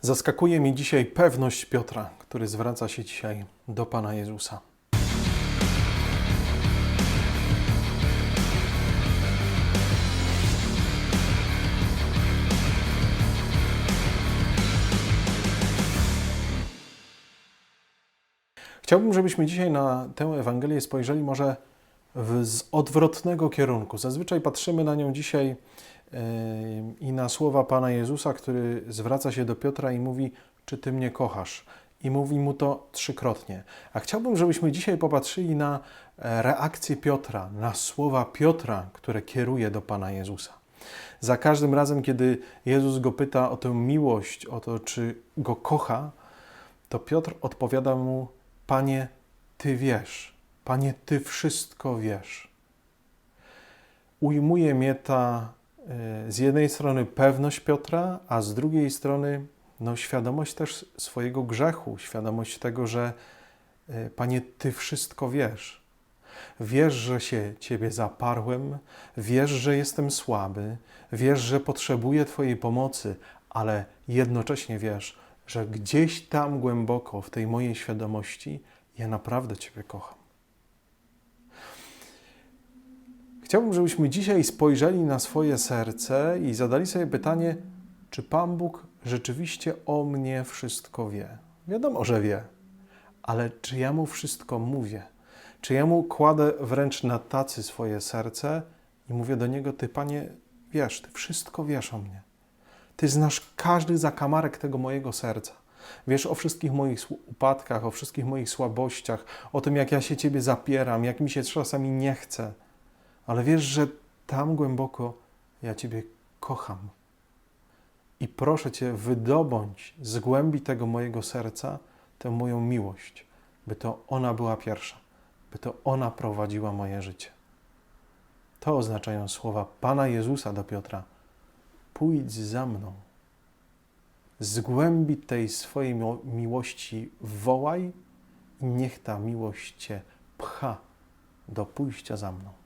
Zaskakuje mi dzisiaj pewność Piotra, który zwraca się dzisiaj do Pana Jezusa. Chciałbym, żebyśmy dzisiaj na tę Ewangelię spojrzeli może w, z odwrotnego kierunku. Zazwyczaj patrzymy na nią dzisiaj i na słowa Pana Jezusa, który zwraca się do Piotra i mówi: Czy ty mnie kochasz? I mówi mu to trzykrotnie. A chciałbym, żebyśmy dzisiaj popatrzyli na e, reakcję Piotra, na słowa Piotra, które kieruje do Pana Jezusa. Za każdym razem, kiedy Jezus go pyta o tę miłość, o to, czy go kocha, to Piotr odpowiada mu: Panie, Ty wiesz, Panie, Ty wszystko wiesz. Ujmuje mnie ta z jednej strony pewność Piotra, a z drugiej strony no, świadomość też swojego grzechu, świadomość tego, że y, Panie, Ty wszystko wiesz. Wiesz, że się Ciebie zaparłem, wiesz, że jestem słaby, wiesz, że potrzebuję Twojej pomocy, ale jednocześnie wiesz, że gdzieś tam głęboko w tej mojej świadomości ja naprawdę Ciebie kocham. Chciałbym, żebyśmy dzisiaj spojrzeli na swoje serce i zadali sobie pytanie, czy Pan Bóg rzeczywiście o mnie wszystko wie? Wiadomo, że wie, ale czy ja Mu wszystko mówię? Czy ja Mu kładę wręcz na tacy swoje serce i mówię do Niego, Ty Panie wiesz, Ty wszystko wiesz o mnie. Ty znasz każdy zakamarek tego mojego serca. Wiesz o wszystkich moich upadkach, o wszystkich moich słabościach, o tym, jak ja się Ciebie zapieram, jak mi się czasami nie chce. Ale wiesz, że tam głęboko ja Ciebie kocham. I proszę Cię, wydobądź z głębi tego mojego serca tę moją miłość, by to ona była pierwsza, by to ona prowadziła moje życie. To oznaczają słowa Pana Jezusa do Piotra. Pójdź za mną. Z głębi tej swojej miło- miłości wołaj i niech ta miłość Cię pcha do pójścia za mną.